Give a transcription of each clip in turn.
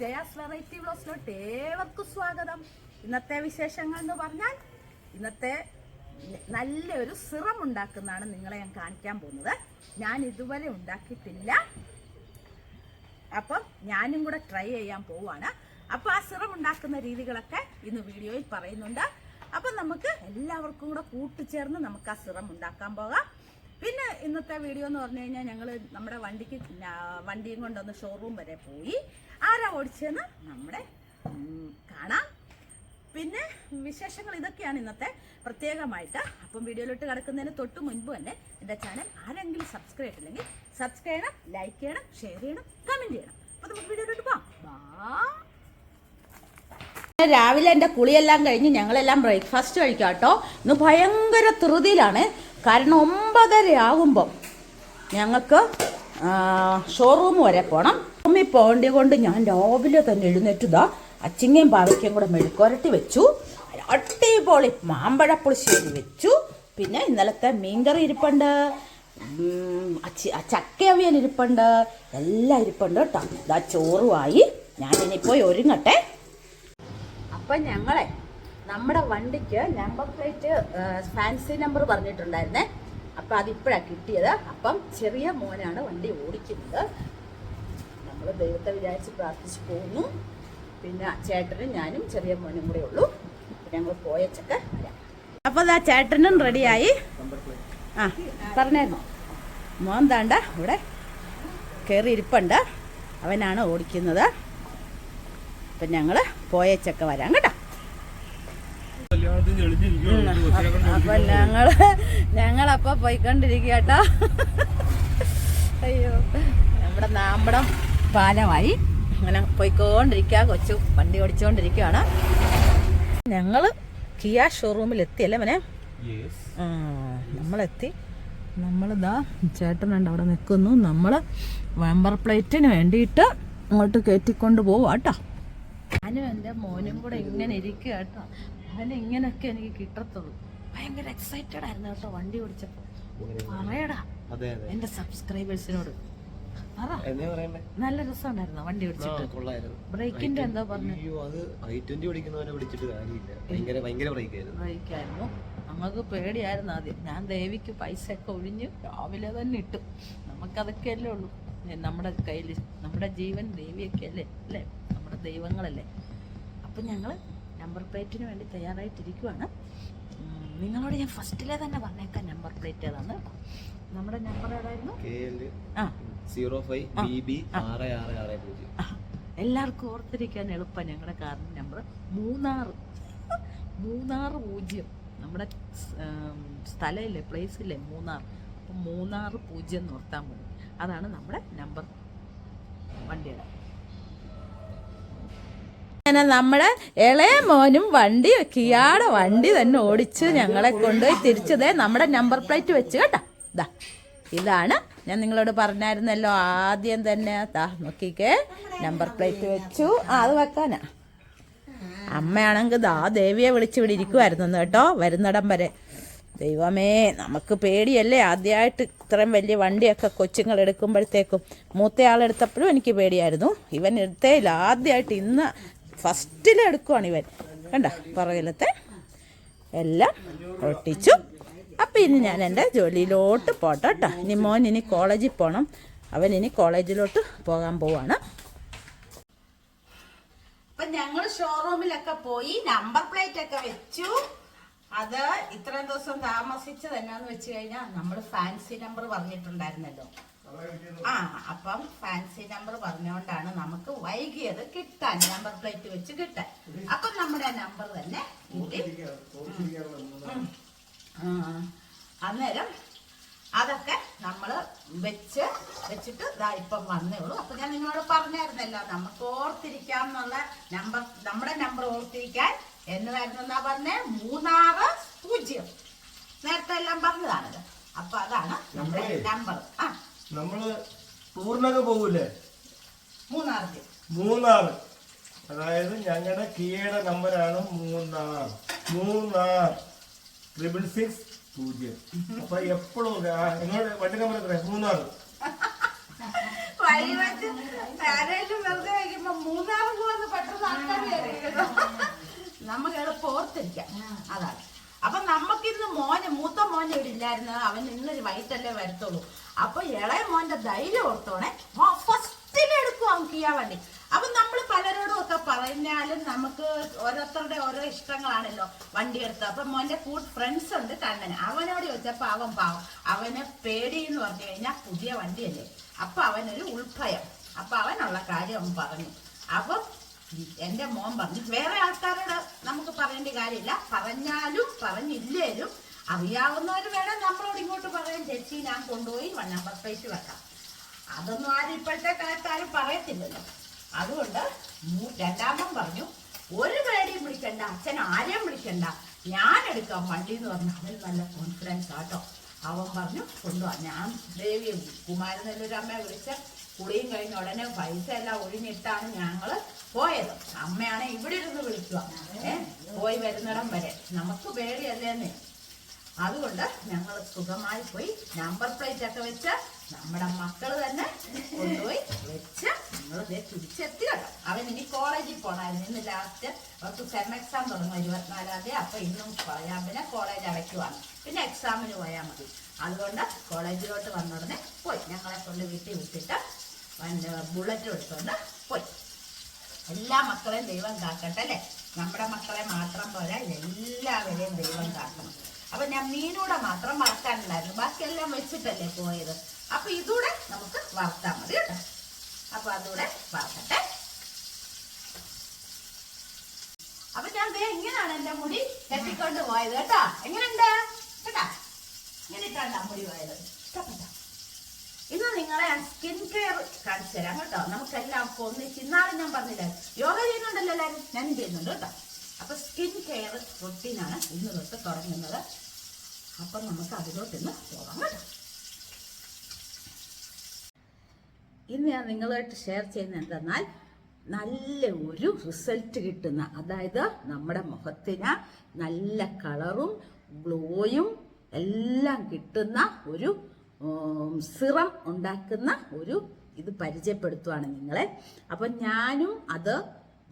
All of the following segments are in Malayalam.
ജയാസ് വെറൈറ്റി ബ്ലോസിലോട്ട് ഏവർക്കും സ്വാഗതം. ഇന്നത്തെ വിശേഷങ്ങൾ എന്ന് പറഞ്ഞാൽ ഇന്നത്തെ നല്ലൊരു സിറം ഉണ്ടാക്കുന്നതാണ് നിങ്ങളെ ഞാൻ കാണിക്കാൻ പോകുന്നത്. ഞാൻ ഇതുവരെ ഉണ്ടാക്കിയിട്ടില്ല. അപ്പം ഞാനും കൂടെ ട്രൈ ചെയ്യാൻ പോവാണ് അപ്പോൾ ആ സിറം ഉണ്ടാക്കുന്ന രീതികളൊക്കെ ഇന്ന് വീഡിയോയിൽ പറയുന്നുണ്ട്. അപ്പം നമുക്ക് എല്ലാവർക്കും കൂടെ കൂട്ടിച്ചേർന്ന് നമുക്ക് ആ സിറം ഉണ്ടാക്കാൻ പോകാം. പിന്നെ ഇന്നത്തെ വീഡിയോ എന്ന് പറഞ്ഞു കഴിഞ്ഞാൽ ഞങ്ങൾ നമ്മുടെ വണ്ടിക്ക് വണ്ടിയും കൊണ്ടൊന്ന് ഷോറൂം വരെ പോയി. ആരാ ഓടിച്ചെന്ന്? നമ്മുടെ കാണാം. പിന്നെ വിശേഷങ്ങൾ ഇതൊക്കെയാണ് ഇന്നത്തെ പ്രത്യേകമായിട്ട്. അപ്പം വീഡിയോയിലോട്ട് കിടക്കുന്നതിന് തൊട്ട് മുൻപ് തന്നെ എന്റെ ചാനൽ ആരെങ്കിലും സബ്സ്ക്രൈബ് ഇല്ലെങ്കിൽ സബ്സ്ക്രൈബ് ചെയ്യണം ലൈക്ക് ചെയ്യണം ഷെയർ ചെയ്യണം കമന്റ് ചെയ്യണം. അപ്പോൾ നമുക്ക് വീഡിയോയിലോട്ട് പോവാം. രാവിലെ എന്റെ കുളിയെല്ലാം കഴിഞ്ഞ് ഞങ്ങളെല്ലാം ബ്രേക്ക്ഫാസ്റ്റ് കഴിക്കാം കേട്ടോ ഇന്ന് ഭയങ്കര ധൃതിയിലാണ്. കാരണം ഒമ്പതര ആകുമ്പം ഞങ്ങൾക്ക് ഷോറൂം വരെ പോകണം ഷോറൂമിൽ പോകേണ്ടത് കൊണ്ട് ഞാൻ രാവിലെ തന്നെ എഴുന്നേറ്റുതാ അച്ചിങ്ങയും പാവയ്ക്കയും കൂടെ മെഴുക്കുരട്ടി വെച്ചു. അടിപൊളി മാമ്പഴ പുളിശ്ശേരി വെച്ചു. പിന്നെ ഇന്നലത്തെ മീൻകറി ഇരിപ്പുണ്ട്. ചക്കയവിയൻ ഇരിപ്പുണ്ട്. എല്ലാം ഇരിപ്പുണ്ട് കേട്ടോ. ഇതാ ചോറുമായി. ഞാനിനിപ്പോയി ഒരുങ്ങട്ടെ. അപ്പം ഞങ്ങളെ നമ്മുടെ വണ്ടിക്ക് നമ്പർ പ്ലേറ്റ് ഫാൻസി നമ്പർ പറഞ്ഞിട്ടുണ്ടായിരുന്നേ. അപ്പൊ അതിപ്പോഴാണ് കിട്ടിയത്. അപ്പം ചെറിയ മോനാണ് വണ്ടി ഓടിക്കുന്നത്. നമ്മൾ ദൈവത്തെ വിചാരിച്ച് പ്രാർത്ഥിച്ചു പോകുന്നു. പിന്നെ ചേട്ടനും ഞാനും ചെറിയ മോനും കൂടെ ഉള്ളൂ. ഞങ്ങൾ പോയച്ചൊക്കെ അപ്പോൾ ആ ചേട്ടനും റെഡിയായി ആ പറഞ്ഞായിരുന്നു മോൻ താണ്ട ഇവിടെ കയറി ഇരിപ്പുണ്ട്. അവനാണ് ഓടിക്കുന്നത്. അപ്പം ഞങ്ങൾ പോയച്ചൊക്കെ വരാം കേട്ടോ കല്യാണത്തിന് തെളിഞ്ഞിരിക്കുവാണ്. ഒരു കൊച്ചിനെ കൊണ്ട് അപ്പൊ ഞങ്ങൾ ഞങ്ങളപ്പൊ പോയിക്കൊണ്ടിരിക്കട്ടോ കേട്ടോ. അയ്യോ. നമ്മുടെ നാമ്പടം പാലമായി. അങ്ങനെ പോയിക്കൊണ്ടിരിക്കുക കൊച്ചു വണ്ടി ഓടിച്ചുകൊണ്ടിരിക്കുകയാണ് ഞങ്ങൾ കിയ ഷോറൂമിൽ എത്തി എത്തിയല്ലേ മനെ നമ്മളെത്തി. നമ്മളിതാ ചേട്ടനുണ്ട് അവിടെ നിൽക്കുന്നു നമ്മൾ നമ്പർ പ്ലേറ്റിന് വേണ്ടിയിട്ട് അങ്ങോട്ട് കയറ്റിക്കൊണ്ട് പോവാട്ടോ ഞാനും എന്റെ മോനും കൂടെ ഇങ്ങനെ ഇരിക്കുക കേട്ടോ. അവന് ഇങ്ങനെയൊക്കെ എനിക്ക് കിട്ടത്തുള്ളൂ. ഭയങ്കര എക്സൈറ്റഡ് ആയിരുന്നു കേട്ടോ വണ്ടി ഓടിച്ചപ്പോൾ പറയടാ എന്റെ സബ്സ്ക്രൈബേഴ്സിനോട് നല്ല രസമുണ്ടായിരുന്നു വണ്ടി ഓടിച്ചിട്ട്? ബ്രേക്കിന്റെ എന്താ പറഞ്ഞു? അത് ഐ ട്വന്റി ഓടിക്കുന്നവനെ പിടിച്ചിട്ട് കാര്യമില്ല. ഭയങ്കര ഭയങ്കര ബ്രേക്ക് ആയിരുന്നു ബ്രേക്കായിരുന്നു. നമുക്ക് പേടിയായിരുന്നു ആദ്യം. ഞാൻ ദേവിക്ക് പൈസ ഒക്കെ ഒഴിഞ്ഞ് രാവിലെ തന്നെ ഇട്ടു. നമുക്കതൊക്കെ അല്ലേ ഉള്ളൂ. നമ്മുടെ കയ്യിൽ നമ്മുടെ ജീവൻ ദേവിയൊക്കെ അല്ലേ? അല്ലേ? നമ്മുടെ ദൈവങ്ങളല്ലേ? അപ്പം ഞങ്ങൾ നമ്പർ പ്ലേറ്റിന് വേണ്ടി തയ്യാറായിട്ടിരിക്കുവാണ്. നിങ്ങളോട് ഞാൻ ഫസ്റ്റിലെ തന്നെ പറഞ്ഞേക്കാം നമ്പർ പ്ലേറ്റ് ഏതാണ് നമ്മുടെ നമ്പർ ഏതായിരുന്നു? കെ എൽ ആ. സീറോ ഫൈവ് ബി ബി ആറ് ആറ് ആറ് പൂജ്യം. എല്ലാവർക്കും ഓർത്തിരിക്കാൻ എളുപ്പം ഞങ്ങളുടെ കാറിന്റെ നമ്പർ മൂന്നാറ്. മൂന്നാറ് പൂജ്യം. നമ്മുടെ സ്ഥലമില്ലേ പ്ലേസ് ഇല്ലേ മൂന്നാർ. അപ്പം മൂന്നാറ് പൂജ്യം എന്ന് ഓർത്താൽ മതി. അതാണ് നമ്മുടെ നമ്പർ വണ്ടിയുടെ. അങ്ങനെ നമ്മുടെ ഇളയ മോനും വണ്ടി കിയാടെ വണ്ടി തന്നെ ഓടിച്ച് ഞങ്ങളെ കൊണ്ടുപോയി തിരിച്ചതേ നമ്മുടെ നമ്പർ പ്ലേറ്റ് വെച്ച് കേട്ടോ. ഇതാ ഇതാണ് ഞാൻ നിങ്ങളോട് പറഞ്ഞായിരുന്നല്ലോ ആദ്യം തന്നെ. ദാ നോക്കിക്കേ. നമ്പർ പ്ലേറ്റ് വെച്ചു. ആ അത് വെക്കാനാ. അമ്മയാണെങ്കിൽ ദാ ദേവിയെ വിളിച്ച് ഇവിടെ ഇരിക്കുമായിരുന്നു കേട്ടോ വരുന്നിടം വരെ. ദൈവമേ നമുക്ക് പേടിയല്ലേ ആദ്യമായിട്ട് ഇത്രയും വലിയ വണ്ടിയൊക്കെ കൊച്ചുങ്ങൾ എടുക്കുമ്പോഴത്തേക്കും മൂത്തയാളെടുത്തപ്പോഴും എനിക്ക് പേടിയായിരുന്നു. ഇവൻ എടുത്തേയില്ല ആദ്യമായിട്ട് ഇന്ന് ഫസ്റ്റിൽ എടുക്കുവാണ് ഇവൻ. കണ്ട പുറകിലത്തെ എല്ലാം ഒട്ടിച്ചു അപ്പം ഇനി ഞാൻ എന്റെ ജോലിയിലോട്ട് പോട്ടെ കേട്ടോ. ഇനി മോൻ ഇനി കോളേജിൽ പോകണം അവൻ ഇനി കോളേജിലോട്ട് പോകാൻ പോവാണ്. അപ്പൊ ഞങ്ങൾ ഷോറൂമിലൊക്കെ പോയി നമ്പർ പ്ലേറ്റ് ഒക്കെ വെച്ചു. അത് ഇത്രയും ദിവസം താമസിച്ചത് എന്നാന്ന് വെച്ച് കഴിഞ്ഞാൽ നമ്മൾ ഫാൻസി നമ്പർ പറഞ്ഞിട്ടുണ്ടായിരുന്നല്ലോ. ആ അപ്പം ഫാൻസി നമ്പർ പറഞ്ഞുകൊണ്ടാണ് നമുക്ക് വൈകിയത് കിട്ടാൻ നമ്പർ പ്ലേറ്റ് വെച്ച് കിട്ടാൻ. അപ്പം നമ്മുടെ നമ്പർ തന്നെ കിട്ടി അന്നേരം അതൊക്കെ നമ്മൾ വെച്ച് വെച്ചിട്ട് ഇതാ ഇപ്പം വന്നേ ഉള്ളൂ. അപ്പൊ ഞാൻ നിങ്ങളോട് പറഞ്ഞായിരുന്നല്ലോ നമുക്ക് ഓർത്തിരിക്കാം എന്നുള്ള നമ്പർ നമ്മുടെ നമ്പർ ഓർത്തിരിക്കാൻ എന്നതായിരുന്നു എന്നാ പറഞ്ഞേ? മൂന്നാറ് പൂജ്യം. നേരത്തെ എല്ലാം പറഞ്ഞതാണത് അപ്പൊ അതാണ് നമ്മുടെ നമ്പർ ആ. നമ്മൾ ടൂറിനൊക്കെ പോകൂലേ മൂന്നാറിൽ മൂന്നാർ അതായത് ഞങ്ങളുടെ കിയയുടെ നമ്പറാണ് മൂന്നാർ. മൂന്നാർ. ട്രിപ്പിൾ സിക്സ് പൂജ്യം. അപ്പൊ എപ്പോഴും നിങ്ങളുടെ വണ്ടി നമ്പർ എത്ര മൂന്നാർ അപ്പൊ നമുക്കിന്ന് മോനെ മൂത്ത മോനെ ഇവിടെ ഇല്ലായിരുന്നു. അവൻ ഇന്നൊരു വൈകിട്ടല്ലേ വരത്തുള്ളൂ. അപ്പൊ ഇളയ മോന്റെ ധൈര്യം ഓർത്തോണേ. ഫസ്റ്റിലെടുക്കും അവൻ ചെയ്യാൻ വണ്ടി. അപ്പൊ നമ്മൾ പലരോടും ഒക്കെ പറഞ്ഞാലും നമുക്ക് ഓരോരുത്തരുടെ ഓരോ ഇഷ്ടങ്ങളാണല്ലോ വണ്ടി എടുത്ത്. അപ്പൊ മോന്റെ കൂട്ട് ഫ്രണ്ട്സ് ഉണ്ട് കണ്ണന്. അവനോട് ചോദിച്ചപ്പോ അവൻ പാവം. അവനെ പേടി എന്ന് പറഞ്ഞു കഴിഞ്ഞാൽ പുതിയ വണ്ടിയല്ലേ. അപ്പൊ അവനൊരു ഉൾഭയം. അപ്പൊ അവനുള്ള കാര്യം അവൻ പറഞ്ഞു. അപ്പൊ എന്റെ മോൻ പറഞ്ഞു വേറെ ആൾക്കാരോട് നമുക്ക് പറയേണ്ട കാര്യമില്ല. പറഞ്ഞാലും പറഞ്ഞില്ലേലും അറിയാവുന്നവർ വേണം നമ്മളോട് ഇങ്ങോട്ട് പറയാൻ. ചേച്ചി ഞാൻ കൊണ്ടുപോയി നമ്പർ പ്ലേറ്റ് വെക്കാം. അതൊന്നും ആരും ഇപ്പോഴത്തെ കാലത്ത് ആരും പറയത്തില്ലല്ലോ. അതുകൊണ്ട് രണ്ടാമം രണ്ടാമൻ പറഞ്ഞു ഒരു പേടിയും വിളിക്കണ്ട അച്ഛൻ ആരെയും വിളിക്കണ്ട. ഞാൻ എടുക്കാം വണ്ടി എന്ന് പറഞ്ഞു അവൻ നല്ല കോൺഫിഡൻസ് ആട്ടോ. അവൻ പറഞ്ഞു കൊണ്ടുവാ. ഞാൻ ദേവിയും കുമാരനെല്ലൊരു അമ്മയെ വിളിച്ച് കുളിയും കഴിഞ്ഞ ഉടനെ പൈസ എല്ലാം ഒഴിഞ്ഞിട്ടാണ് ഞങ്ങൾ പോയത്. അമ്മയാണെ ഇവിടെ ഇരുന്ന് വിളിക്കുക പോയി വരുന്നിടം വരെ. നമുക്ക് പേടിയല്ലേന്നേ അതുകൊണ്ട് ഞങ്ങൾ സുഖമായി പോയി നമ്പർ പ്ലേറ്റ് ഒക്കെ വെച്ച് നമ്മുടെ മക്കൾ തന്നെ കൊണ്ടുപോയി വെച്ച് ഞങ്ങൾ തിരിച്ചെത്തി കേട്ടോ. അവൻ ഇനി കോളേജിൽ പോണായിരുന്നു. ഇന്ന് ലാസ്റ്റ് അവർക്ക് സെം എക്സാം തുടങ്ങും ഇരുപത്തിനാലാം തീയതി. അപ്പൊ ഇന്നും പറയാൻ പിന്നെ കോളേജ് അടയ്ക്കുവാണ് പിന്നെ എക്സാമിന് പോയാൽ മതി. അതുകൊണ്ട് കോളേജിലോട്ട് വന്ന ഉടനെ പോയി. ഞങ്ങളെ കൊണ്ട് വീട്ടിൽ വിട്ടിട്ട് ബുള്ളറ്റ് എടുത്തുകൊണ്ട് പോയി. എല്ലാ മക്കളെയും ദൈവം കാക്കട്ടെ അല്ലേ? നമ്മുടെ മക്കളെ മാത്രം പോരാ. എല്ലാവരെയും ദൈവം കാക്കണം. അപ്പൊ ഞാൻ മീനൂടെ മാത്രം വറുക്കാനുണ്ടായിരുന്നു ബാക്കിയെല്ലാം വെച്ചിട്ടല്ലേ പോയത്. അപ്പൊ ഇതൂടെ നമുക്ക് വറുത്താൽ മതി കേട്ടോ. അപ്പൊ അതൂടെ വറുക്കട്ടെ അപ്പൊ ഞാൻ ദേ ഇങ്ങനെയാണ് എന്റെ മുടി കെട്ടിക്കൊണ്ട് പോയത് കേട്ടോ. എങ്ങനെയുണ്ട്? കേട്ടാ. ഇങ്ങനെ ഇട്ടാണ് മുടി പോയത്. ഇഷ്ടപ്പെട്ട? ഇന്ന് നിങ്ങളെ സ്കിൻ കെയർ കാണിച്ചു തരാം കേട്ടോ. നമുക്കെല്ലാം ഒന്നിച്ച് ഇന്നാളും ഞാൻ പറഞ്ഞില്ല? യോഗ ചെയ്യുന്നുണ്ടല്ലോ എല്ലാവരും? ഞാൻ ചെയ്യുന്നുണ്ട് കേട്ടോ. അപ്പൊ സ്കിൻ കെയർ റൊട്ടീനാണ് ഇന്ന് തൊട്ട് തുടങ്ങുന്നത്. അപ്പൊ നമുക്ക് അതിലോട്ടിന്ന് പോകാം കേട്ടോ. ഇന്ന് ഞാൻ നിങ്ങളുമായിട്ട് ഷെയർ ചെയ്യുന്ന എന്തെന്നാൽ നല്ല ഒരു റിസൾട്ട് കിട്ടുന്ന അതായത് നമ്മുടെ മുഖത്തിന് നല്ല കളറും ഗ്ലോയും എല്ലാം കിട്ടുന്ന ഒരു സിറം ഉണ്ടാക്കുന്ന ഒരു ഇത് പരിചയപ്പെടുത്തുവാണ് നിങ്ങളെ. അപ്പം ഞാനും അത്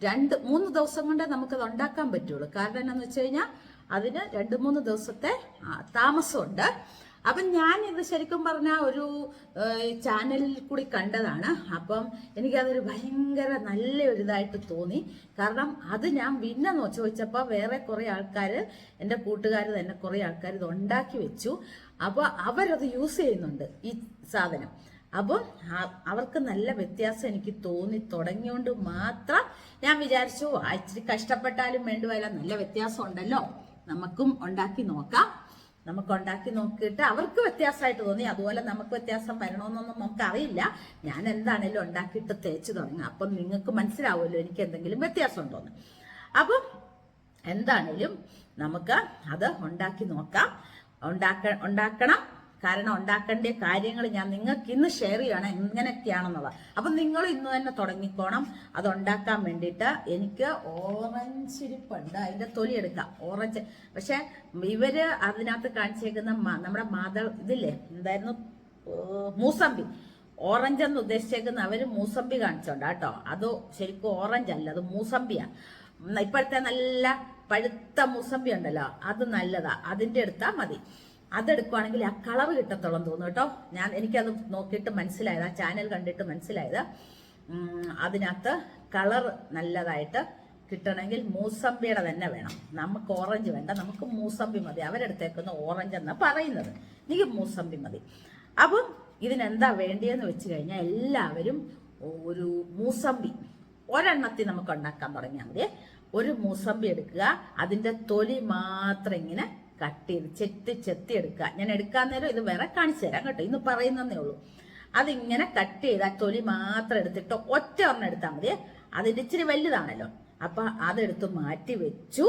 രണ്ട് മൂന്ന് ദിവസം കൊണ്ടേ നമുക്കത് ഉണ്ടാക്കാൻ പറ്റുള്ളൂ. കാരണം എന്താണെന്ന് വെച്ച് കഴിഞ്ഞാൽ അതിന് രണ്ട് മൂന്ന് ദിവസത്തെ താമസമുണ്ട്. അപ്പം ഞാൻ ഇത് ശരിക്കും പറഞ്ഞ ഒരു ചാനലിൽ കൂടി കണ്ടതാണ്. അപ്പം എനിക്കതൊരു ഭയങ്കര നല്ല ഒരു ഇതായിട്ട് തോന്നി. കാരണം അത് ഞാൻ പിന്നെ ചോദിച്ചപ്പോൾ വേറെ കുറേ ആൾക്കാർ എന്റെ കൂട്ടുകാർ തന്നെ കുറേ ആൾക്കാർ ഇത് ഉണ്ടാക്കി വെച്ചു. അപ്പോൾ അവരത് യൂസ് ചെയ്യുന്നുണ്ട് ഈ സാധനം. അപ്പം അവർക്ക് നല്ല വ്യത്യാസം എനിക്ക് തോന്നി തുടങ്ങിയോണ്ട് മാത്രം ഞാൻ വിചാരിച്ചു ഇച്ചിരി കഷ്ടപ്പെട്ടാലും വേണ്ടുവല്ല നല്ല വ്യത്യാസം ഉണ്ടല്ലോ. നമുക്കും ഉണ്ടാക്കി നോക്കാം. നമുക്ക് ഉണ്ടാക്കി നോക്കിയിട്ട് അവർക്ക് വ്യത്യാസമായിട്ട് തോന്നി. അതുപോലെ നമുക്ക് വ്യത്യാസം വരണമെന്നൊന്നും നമുക്ക് അറിയില്ല ഞാൻ എന്താണേലും ഉണ്ടാക്കിയിട്ട് തേച്ച് തുടങ്ങുക അപ്പം നിങ്ങൾക്ക് മനസ്സിലാവുമല്ലോ എനിക്ക് എന്തെങ്കിലും വ്യത്യാസം ഉണ്ടോന്ന് അപ്പം എന്താണേലും നമുക്ക് അത് ഉണ്ടാക്കി നോക്കാം. ഉണ്ടാക്ക ഉണ്ടാക്കണം. കാരണം ഉണ്ടാക്കേണ്ട കാര്യങ്ങൾ ഞാൻ നിങ്ങൾക്ക് ഇന്ന് ഷെയർ ചെയ്യണം എങ്ങനെയൊക്കെയാണെന്നുള്ളത്. അപ്പം നിങ്ങൾ ഇന്ന് തന്നെ തുടങ്ങിക്കോണം. അത് ഉണ്ടാക്കാൻ വേണ്ടിയിട്ട് എനിക്ക് ഓറഞ്ച് ഇരിപ്പുണ്ട് അതിന്റെ തൊലി എടുക്കാം. ഓറഞ്ച് പക്ഷെ ഇവർ അതിനകത്ത് കാണിച്ചേക്കുന്ന നമ്മുടെ മാത ഇതില്ലേ? എന്തായിരുന്നു? മൂസമ്പി. ഓറഞ്ച് എന്ന് ഉദ്ദേശിച്ചേക്കുന്ന അവർ മൂസമ്പി കാണിച്ചോണ്ട് കേട്ടോ. അത് ശരിക്കും ഓറഞ്ച് അല്ല അത് മൂസമ്പിയാ. ഇപ്പോഴത്തെ നല്ല പഴുത്ത മൂസമ്പി ഉണ്ടല്ലോ അത് നല്ലതാ. അതിന്റെ എടുത്താൽ മതി. അതെടുക്കുവാണെങ്കിൽ ആ കളർ കിട്ടത്തോളം തോന്നും കേട്ടോ. ഞാൻ എനിക്കത് നോക്കിയിട്ട് മനസ്സിലായത് ആ ചാനൽ കണ്ടിട്ട് മനസ്സിലായത്. അതിനകത്ത് കളർ നല്ലതായിട്ട് കിട്ടണമെങ്കിൽ മൂസമ്പിയുടെ തന്നെ വേണം. നമുക്ക് ഓറഞ്ച് വേണ്ട നമുക്ക് മൂസമ്പി മതി. അവരെടുത്തേക്കുന്ന ഓറഞ്ച് എന്നാ പറയുന്നത്. എനിക്ക് മൂസമ്പി മതി. അപ്പം ഇതിനെന്താ വേണ്ടിയെന്ന് വെച്ച് കഴിഞ്ഞാൽ എല്ലാവരും ഒരു മൂസമ്പി ഒരെണ്ണത്തിൽ നമുക്ക് ഉണ്ടാക്കാൻ തുടങ്ങിയാൽ മതി. ഒരു മൂസമ്പി എടുക്കുക അതിന്റെ തൊലി മാത്രം ഇങ്ങനെ കട്ട് ചെയ്ത് ചെത്തി ചെത്തി എടുക്കുക. ഞാൻ എടുക്കാൻ നേരം ഇത് വേറെ കാണിച്ചു തരാം കേട്ടോ. ഇന്ന് പറയുന്നതേ ഉള്ളൂ. അതിങ്ങനെ കട്ട് ചെയ്ത് ആ തൊലി മാത്രം എടുത്തിട്ട് ഒറ്റ ഒരെണ്ണം എടുത്താൽ മതി. അതിന്റെ ഇച്ചിരി വലുതാണല്ലോ. അപ്പൊ അതെടുത്ത് മാറ്റി വെച്ചു.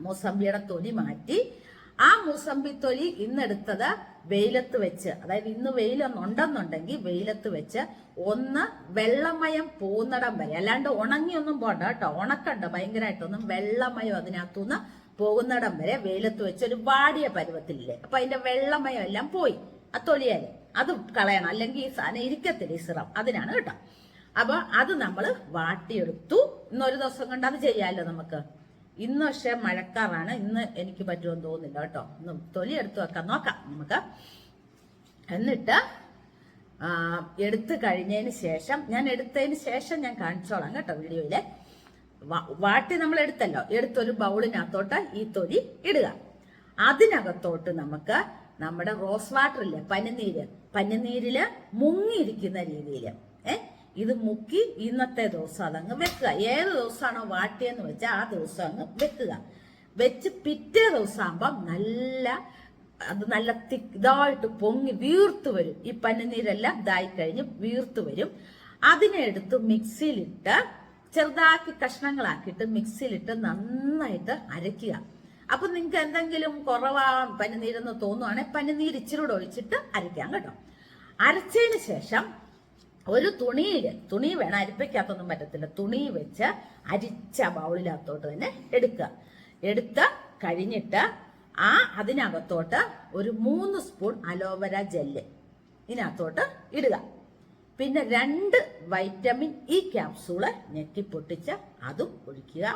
മൂസമ്പിയുടെ തൊലി മാറ്റി. ആ മൂസമ്പി തൊലി ഇന്നെടുത്തത് വെയിലത്ത് വെച്ച്. അതായത് ഇന്ന് വെയിലൊന്നുണ്ടെന്നുണ്ടെങ്കിൽ വെയിലത്ത് വെച്ച് ഒന്ന് വെള്ളമയം പോകുന്നിടം വരെ. അല്ലാണ്ട് ഉണങ്ങിയൊന്നും പോണ്ട കേട്ടോ. ഉണക്കണ്ട ഭയങ്കരമായിട്ടൊന്നും വെള്ളമയം അതിനകത്തുനിന്ന് പോകുന്നിടം വരെ വെയിലത്ത് വെച്ച് ഒരു വാടിയ പരുവത്തിലില്ലേ? അപ്പൊ അതിന്റെ വെള്ളമയം എല്ലാം പോയി. ആ തൊലിയാൽ അത് കളയണം. അല്ലെങ്കിൽ ഈ സാധനം ഇരിക്കത്തില്ല ഈ സിറം. അതിനാണ് കേട്ടോ. അപ്പൊ അത് നമ്മൾ വാട്ടിയെടുത്തു. ഇന്നൊരു ദിവസം കൊണ്ട് അത് ചെയ്യാമല്ലോ നമുക്ക്? ഇന്ന് പക്ഷെ മഴക്കാറാണ്. ഇന്ന് എനിക്ക് പറ്റുമെന്ന് തോന്നുന്നില്ല കേട്ടോ. ഇന്ന് തൊലി എടുത്തു വെക്കാം. നോക്കാം നമുക്ക്. എന്നിട്ട് എടുത്തു കഴിഞ്ഞതിന് ശേഷം ഞാൻ എടുത്തതിന് ശേഷം ഞാൻ കാണിച്ചോളാം കേട്ടോ വീഡിയോയിൽ. വാട്ടി നമ്മൾ എടുത്തല്ലോ. എടുത്തൊരു ബൗളിനകത്തോട്ട് ഈ തൊലി ഇടുക. അതിനകത്തോട്ട് നമുക്ക് നമ്മുടെ റോസ് വാട്ടർ ഇല്ലേ പനിനീര്. പനിനീരിൽ മുങ്ങിയിരിക്കുന്ന രീതിയിൽ ഏ ഇത് മുക്കി ഇന്നത്തെ ദിവസം അതങ്ങ് വെക്കുക. ഏത് ദിവസമാണോ വാട്ടിയെന്ന് വെച്ചാൽ ആ ദിവസം അങ്ങ് വെക്കുക. വെച്ച് പിറ്റേ ദിവസം നല്ല അത് നല്ല തിക്തായിട്ട് പൊങ്ങി വീർത്തു വരും. ഈ പനിനീരെല്ലാം ഇതായി കഴിഞ്ഞ് വീർത്ത് വരും. അതിനെ എടുത്ത് മിക്സിയിലിട്ട് ചെറുതാക്കി കഷ്ണങ്ങളാക്കിയിട്ട് മിക്സിയിലിട്ട് നന്നായിട്ട് അരയ്ക്കുക. അപ്പൊ നിങ്ങൾക്ക് എന്തെങ്കിലും കുറവാ പനിനീരെന്ന് തോന്നുവാണെങ്കിൽ പനിനീര് ഇച്ചിരി കൂടെ ഒഴിച്ചിട്ട് അരയ്ക്കാം കേട്ടോ. അരച്ചതിന് ശേഷം ഒരു തുണിയിൽ തുണി വേണം അരിപ്പയ്ക്കകത്തൊന്നും പറ്റത്തില്ല. തുണി വെച്ച് അരിച്ച ബൗളിനകത്തോട്ട് തന്നെ എടുക്കുക. എടുത്ത് കഴിഞ്ഞിട്ട് ആ അതിനകത്തോട്ട് ഒരു മൂന്ന് സ്പൂൺ അലോവര ജെല്ല് ഇതിനകത്തോട്ട് ഇടുക. പിന്നെ രണ്ട് വൈറ്റമിൻ ഇ ക്യാപ്സൂൾ ഞെക്കി പൊട്ടിച്ച് അതും ഒഴിക്കുക.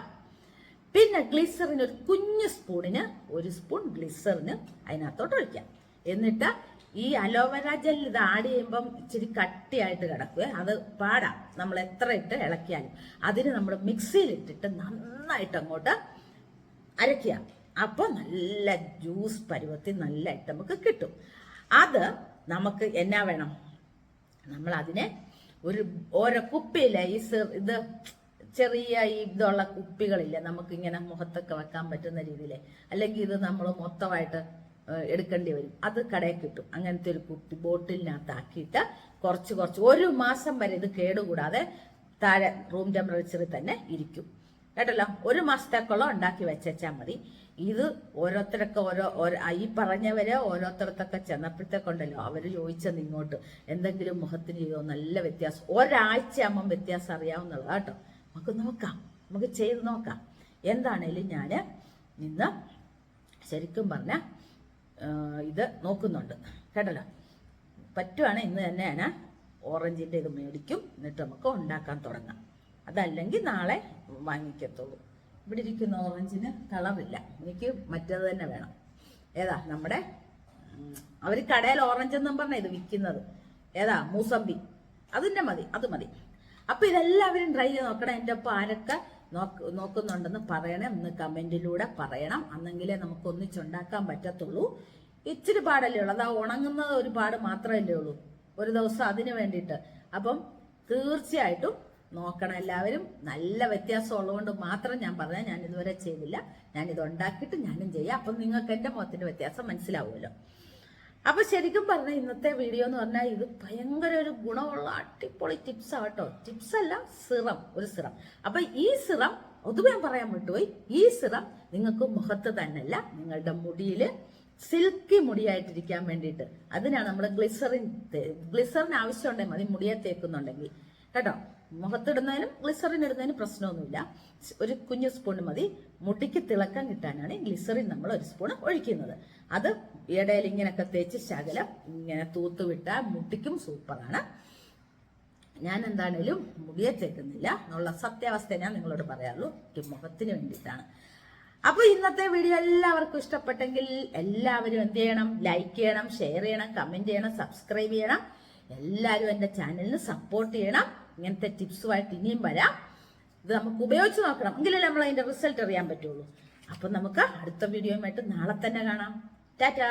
പിന്നെ ഗ്ലിസറിന് ഒരു കുഞ്ഞ് സ്പൂണിന് ഒരു സ്പൂൺ ഗ്ലിസറിന് അതിനകത്തോട്ട് ഒഴിക്കാം എന്നിട്ട് ഈ അലോവേര ജെൽ ഇത് ആഡ് ചെയ്യുമ്പം ഇച്ചിരി കട്ടിയായിട്ട് കിടക്കുക. അത് പാടാം. നമ്മൾ എത്ര ഇട്ട് ഇളക്കിയാലും. അതിന് നമ്മൾ മിക്സിയിൽ ഇട്ടിട്ട് നന്നായിട്ട് അങ്ങോട്ട് അരയ്ക്കുക അപ്പോൾ നല്ല ജ്യൂസ് പരുവത്തിൽ നല്ലതായിട്ട് നമുക്ക് കിട്ടും. അത് നമുക്ക് എന്നാ വേണം? നമ്മൾ അതിനെ ഒരു ഓരോ കുപ്പിയില്ല ഈ ഇത് ചെറിയ ഇതുള്ള കുപ്പികളില്ല നമുക്ക് ഇങ്ങനെ മുഖത്തൊക്കെ വെക്കാൻ പറ്റുന്ന രീതിയിൽ അല്ലെങ്കിൽ ഇത് നമ്മൾ മൊത്തമായിട്ട് എടുക്കേണ്ടി വരും. അത് കടയിൽ കിട്ടും. അങ്ങനത്തെ ഒരു കുപ്പി ബോട്ടിലിനകത്താക്കിയിട്ട് കുറച്ച് കുറച്ച് ഒരു മാസം വരെ ഇത് കേടുകൂടാതെ താഴെ റൂം ടെമ്പറേച്ചറിൽ തന്നെ ഇരിക്കും. കേട്ടല്ലോ? ഒരു മാസത്തേക്കുള്ള ഉണ്ടാക്കി വെച്ചാൽ മതി. ഇത് ഓരോരുത്തരൊക്കെ ഓരോ ഈ പറഞ്ഞവരെ ഓരോരുത്തരത്തൊക്കെ ചെന്നപ്പോഴത്തേക്കുണ്ടല്ലോ അവർ ചോദിച്ചത് ഇങ്ങോട്ട്. എന്തെങ്കിലും മുഖത്തിന് ചെയ്തോ നല്ല വ്യത്യാസം. ഒരാഴ്ച ആകുമ്പം വ്യത്യാസം അറിയാവുന്നതാണ് കേട്ടോ. നമുക്ക് നോക്കാം. നമുക്ക് ചെയ്ത് നോക്കാം. എന്താണേലും ഞാൻ ഇന്ന് ശരിക്കും പറഞ്ഞ ഇത് നോക്കുന്നുണ്ട്. കേട്ടല്ലോ? പറ്റുവാണെങ്കിൽ ഇന്ന് തന്നെ ഞാൻ ഓറഞ്ചിന്റെ ഇത് മേടിക്കും. എന്നിട്ട് നമുക്ക് ഉണ്ടാക്കാൻ തുടങ്ങാം. അതല്ലെങ്കിൽ നാളെ വാങ്ങിക്കത്തുള്ളൂ. ഇവിടെ ഇരിക്കുന്ന ഓറഞ്ചിന് കളറില്ല എനിക്ക് മറ്റേത് തന്നെ വേണം. ഏതാ നമ്മുടെ അവർ കടയിൽ ഓറഞ്ച് എന്നും പറഞ്ഞ ഇത് വിൽക്കുന്നത്. ഏതാ മൂസമ്പി. അതിന്റെ മതി അത് മതി. അപ്പൊ ഇതെല്ലാവരും ട്രൈ ചെയ്ത് നോക്കണം. എന്റെ ഒപ്പം ആരൊക്കെ നോക്ക് നോക്കുന്നുണ്ടെന്ന് പറയണം. ഒന്ന് കമന്റിലൂടെ പറയണം. അന്നെങ്കിലേ നമുക്ക് ഒന്നിച്ചുണ്ടാക്കാൻ പറ്റത്തുള്ളൂ. ഇച്ചിരി പാടല്ലേ ഉള്ളൂ. അതാ ഉണങ്ങുന്നത് ഒരു പാട് മാത്രമല്ലേ ഉള്ളൂ. ഒരു ദിവസം അതിന് വേണ്ടിയിട്ട്. അപ്പം തീർച്ചയായിട്ടും നോക്കണം എല്ലാവരും. നല്ല വ്യത്യാസം ഉള്ളതുകൊണ്ട് മാത്രം ഞാൻ പറഞ്ഞ ഞാൻ ഇതുവരെ ചെയ്തില്ല. ഞാൻ ഇത് ഉണ്ടാക്കിയിട്ട് ഞാനും ചെയ്യാം. അപ്പം നിങ്ങൾക്ക് എന്റെ മുഖത്തിന്റെ വ്യത്യാസം മനസ്സിലാവുമല്ലോ. അപ്പൊ ശരിക്കും പറഞ്ഞ ഇന്നത്തെ വീഡിയോ എന്ന് പറഞ്ഞാൽ ഇത് ഭയങ്കര ഒരു ഗുണമുള്ള അടിപൊളി ടിപ്സ് ആട്ടോ ടിപ്സ് അല്ല സിറം. ഒരു സിറം. അപ്പൊ ഈ സിറം പൊതുവെ പറയാൻ വിട്ടുപോയി. ഈ സിറം നിങ്ങൾക്ക് മുഖത്ത് തന്നെയല്ല നിങ്ങളുടെ മുടിയിൽ സിൽക്കി മുടിയായിട്ടിരിക്കാൻ വേണ്ടിയിട്ട്. അതിനാണ് നമ്മൾ ഗ്ലിസറിൻ ഗ്ലിസറിൻ ആവശ്യമുണ്ടെങ്കിൽ മതി മുടിയെ തേക്കുന്നുണ്ടെങ്കിൽ. കേട്ടോ? മുഖത്തിടുന്നതിനും ഗ്ലിസറിൻ ഇടുന്നതിനും പ്രശ്നമൊന്നുമില്ല. ഒരു കുഞ്ഞു സ്പൂൺ മതി. മുടിക്ക് തിളക്കം കിട്ടാനാണ് ഗ്ലിസറിൻ നമ്മൾ ഒരു സ്പൂൺ ഒഴിക്കുന്നത്. അത് ഇടയിൽ ഇങ്ങനെയൊക്കെ തേച്ച് ശകലം ഇങ്ങനെ തൂത്ത് വിട്ടാൽ മുടിക്കും സൂപ്പറാണ് ഞാൻ എന്താണേലും മുടിയെ തേക്കുന്നില്ല എന്നുള്ള സത്യാവസ്ഥ ഞാൻ നിങ്ങളോട് പറയാറുള്ളൂ. മുഖത്തിന് വേണ്ടിയിട്ടാണ്. അപ്പൊ ഇന്നത്തെ വീഡിയോ എല്ലാവർക്കും ഇഷ്ടപ്പെട്ടെങ്കിൽ എല്ലാവരും എന്ത് ചെയ്യണം? ലൈക്ക് ചെയ്യണം ഷെയർ ചെയ്യണം കമന്റ് ചെയ്യണം സബ്സ്ക്രൈബ് ചെയ്യണം. എല്ലാവരും എന്റെ ചാനലിന് സപ്പോർട്ട് ചെയ്യണം. ഇങ്ങനത്തെ ടിപ്സുമായിട്ട് ഇനിയും വരാം. ഇത് നമുക്ക് ഉപയോഗിച്ച് നോക്കണം. എങ്കിലല്ലേ നമ്മൾ അതിന്റെ റിസൾട്ട് അറിയാൻ പറ്റുള്ളൂ. അപ്പൊ നമുക്ക് അടുത്ത വീഡിയോയുമായിട്ട് നാളെ തന്നെ കാണാം. ടാറ്റാ!